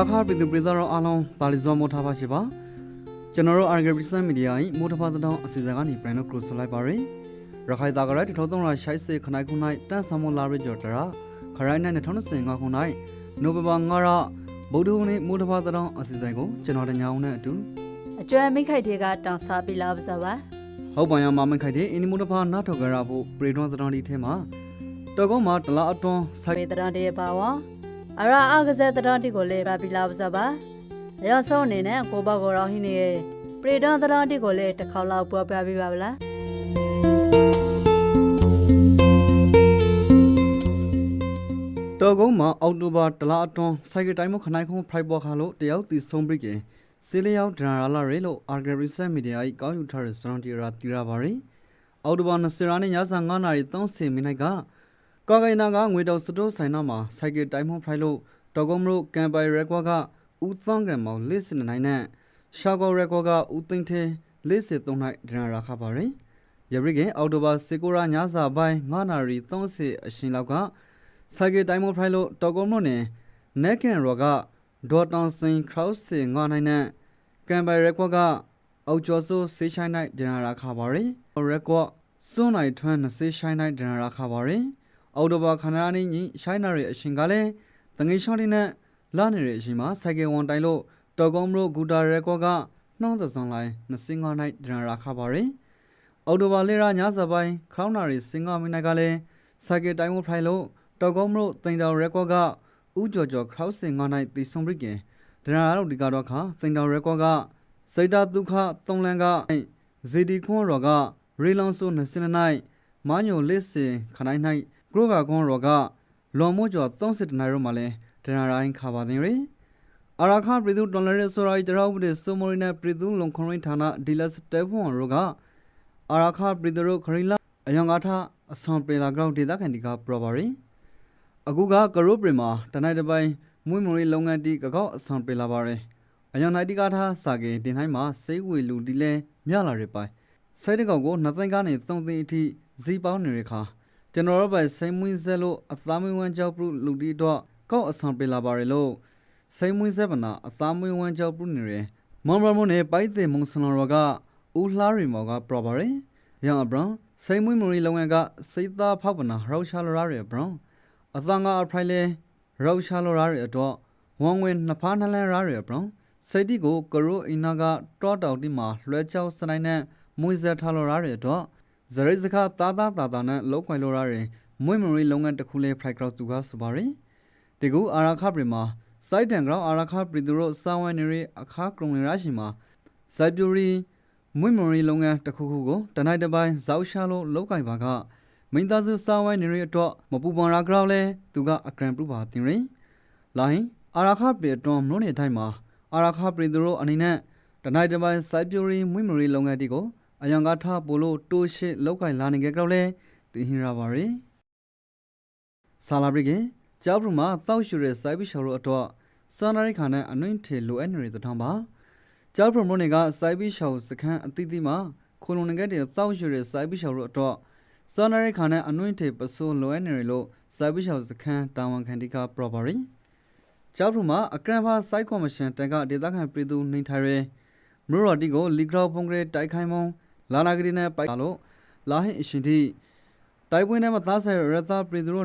ရခါပြည်သူပြည်သားတို့အားလုံးပါလီဇောမိုထားပါရှိပါကျွန်တော်တို့ Argent Business Media ၏မိုးတစ်ဖက်တစ်တောင်းအစီအစဉ်ကနေပြန်လို့ close လိုက်ပါရယ်ရခိုင်တာကရိုက်ထောသုံးရာရှိုက်စေခနိုင်ခုနိုင်တန်ဆမလာရကြော်တရာခရိုင်နဲ့2025ခုနိုင်နိုဝင်ဘာ9ရက်ဗုဒ္ဓဟူးနေ့မိုးတစ်ဖက်တစ်တောင်းအစီအစဉ်ကိုကျွန်တော်တညာအောင်နဲ့အတူအကျွမ်းမိခိုက်တွေကတောင်စားပြလာပါစားပါဟုတ်ပါရမမခိုက်တဲ့အင်းဒီမိုးတစ်ဖက်နားထော်ကြရဖို့ပရိတွန်းသတော်ဒီထဲမှာတော်ကောမှာတလားအတွန်းဆိုင်ပေတရန်တေပါဝ အရာအကစားတရန်တီကိုလေပါပြလာပါစားပါအရဆုံးအနေနဲ့ကိုဘောက်ကိုရောဟင်းနေပရိဒန်တရန်တီကိုလေတစ်ခေါက်လောက်ပွားပြပေးပါဗလားတော်ကုန်းမှာအောက်တိုဘာတလားအတွန်းစိုက်ကတိုင်းမခနိုင်ခုံဖိုက်ပေါ်ခါလို့တယောက်တီဆုံးပြကင်စီလျောက်ဒရာလာရဲလို့အာဂရီဆက်မီဒီယာ၏ကောင်းယူထားတဲ့စရန်တီရာတီရာပါရီအောက်တိုဘာ20ရက်နေ့ညစာ9နာရီ30မိနစ်က ကောက်ကိုင်နာကငွေတော်စတိုးဆိုင်နာမှာစိုက်ကတိုင်းမဖိုက်လို့တော်ကုန်းမလို့ကမ်ပိုင်ရက်ကွာကဦးသန်းကံမောင်လေးစနေနိုင်နဲ့ရှာကောရက်ကွာကဦးသိန်းသေးလေးစသုံးနိုင်ဒရာရာခပါရီရရိကင်အောက်တိုဘာ16ရက်ညစာပိုင်း9နာရီ30အရှင်လောက်ကဆိုင်ကယ်တိုင်းမဖိုင်လို့တော်ကုန်းမလို့နဲ့နက်ကန်ရောကဒေါ်တောင်စင်ခရော့စင်ငါနိုင်နဲ့ကမ်ဘယ်ရက်ကွက်ကအောက်ကျော်ဆိုဆေးချိုင်းနိုင်ဒနာရာခါပါရီရက်ကွက်စွန်းနိုင်ထွန်းနဆေးချိုင်းနိုင်ဒနာရာခါပါရီ အော်တိုဘာခနာနီညရှိုင်းနာရဲ့အရှင်ကလည်းတငေးရှောင်းတင်နဲ့လာနေတဲ့အရှင်မှာဆိုင်ကယ်ဝန်တိုင်လို့တော်ကုန်းမလို့ဂူတာရက်ကွက်ကနှောင်းသစုံလိုက်နစင်ငါနိုင်ဒနာရာခါပါရီအော်တိုဘာလေရာညစပိုင်းခေါင်းနာရီစင်ငါမိနစ်ကလည်းဆိုင်ကယ်တိုင်းမဖိုင်လို့တော်ကုန်းမလို့တင်တော်ရက်ကွက်ကဥကြော်ကြော်ခရောက်စင်ငါနိုင်တီဆုံပရိကင်ဒနာရတို့ဒီကတော့ခါတင်တော်ရက်ကွက်ကစိတ်တဒုက္ခသုံးလန်ကဇီဒီခွန်ရောကရီလွန်ဆိုနစင်နိုင်မညိုလစ်စင်ခနိုင်နိုင် ဂရုကခွန်ရောကလော်မိုကျော်30နိုင်ရောမှာလဲဒနာရိုင်းခါပါတင်ရီအရာခပြည်သူတော်လရဲဆိုရိုက်တရောဘူးဆိုမိုရီနဲ့ပြည်သူလုံခွန်ရင်ဌာနဒီလက်စတေဖွန်ရောကအရာခပြည်သူတို့ခရီလာအယံကားထအဆွန်ပေလာကောက်ဒေတာခန်ဒီကပရောပါရီအခုကကရိုပရီမှာတနိုက်တစ်ပိုင်းမွေးမွေလုပ်ငန်းတီကကောက်အဆန်ပေးလာပါရယ်အယံနိုင်တီကားထားစာကေတင်တိုင်းမှာစိတ်ဝေလူဒီလဲမြလာရပိုင်စိတ်တကောက်ကိုနှစ်သိန်းကနေသုံးသိန်းအထိဇီပေါင်းနေရခါ ကျွန်တော်တို့ပဲစိတ်မွေးစက်လို့အသားမွေးဝမ်းကြောက်ပြုလူတီတော့ကောက်အဆန်ပေးလာပါရယ်လို့စိတ်မွေးစက်ပနာအသားမွေးဝမ်းကြောက်ပြုနေရယ်မွန်ဘရမွန်နဲ့ပိုက်တဲ့မုံစလော်ကဦးလှရီမော်ကပရပါရယ်ရန်အဘရန်စိတ်မွေးမွေလုပ်ငန်းကစိတ်သားဖောက်ပနာရောက်ချလာရယ်ဘရန်အသံကအဖရိုင်လေရောက်ရှာလိုရာရဲ့အတွက်ဝန်ဝင်နှစ်ဖားနှလန်းရာရဲ့ပရောစိတ်တီကိုကရိုအီနာကတောတောက်တိမှာလွှဲချောက်စနိုင်နဲ့မွေးစက်ထားလိုရာရဲ့အတွက် ဇရိစခတာတာတာတာနဲ့လောက်ခွင်လိုရာရဲ့မွေးမရီလုပ်ငန်းတစ်ခုလေးဖရိုက်ကောက်သူကဆိုပါရယ်ဒီကူအာရာခပရီမှာစိုက်တန်ကောင်အာရာခပရီသူတို့စာဝန်နေရအခါကရုံရရှိမှာစိုက်ပြူရီမွေးမရီလုပ်ငန်းတစ်ခုခုကိုတနိုင်တစ်ပိုင်းဇောက်ရှာလို့လောက်ကင်ပါကမိသားစုစာဝိုင်းနေရတော့မပူပန်ရာကြောက်လဲသူကအဂရန်ပရူပါတင်ရင်လိုင်းအာရခပြေတွန်မလို့နေတိုင်းမှာအာရခပြေသူတို့အနေနဲ့တနိုင်တပိုင်းစိုက်ပြူရီမွေးမရီလုပ်ငန်းတီကို အယံကားထားပို့လို့တိုးရှိလောက်ကင်လာနေကြကြောက်လဲတင်ဟင်ရပါရီဆာလာဘရီကကြောက်ပရမှာတောက်ရှူတဲ့စိုက်ပီရှော်တို့အတွက်စာနာရိခါနဲ့အနှွင့်ထေလိုအပ်နေတဲ့တောင်းပါကြောက်ပရမုန်ကစိုက်ပီရှော်စခန်းအတိအသီးမှာခုလုံငယ်တဲ့တောက်ရှူတဲ့စိုက်ပီရှော်တို့အတွက်စောနရိခါနဲ့အနွင့်ထေပစိုးလိုအပ်နေရလို့စိုက်ပိရှောက်စခန်းတာဝန်ခံတိက property ကျောက်ဖူမှာအကရန်ဖာစိုက်ကော်မရှင်တန်ကဒေသခံပြည်သူနေထိုင်ရဲမြို့တော်တီကိုလီဂရောပုံကလေးတိုက်ခိုင်းမုံ လာနာဂရီနဲ့ပိုက်လာလို့လာဟင်အရှင်တီတိုက်ပွဲနဲ့မသားဆိုင်ရသပြည်သူတို့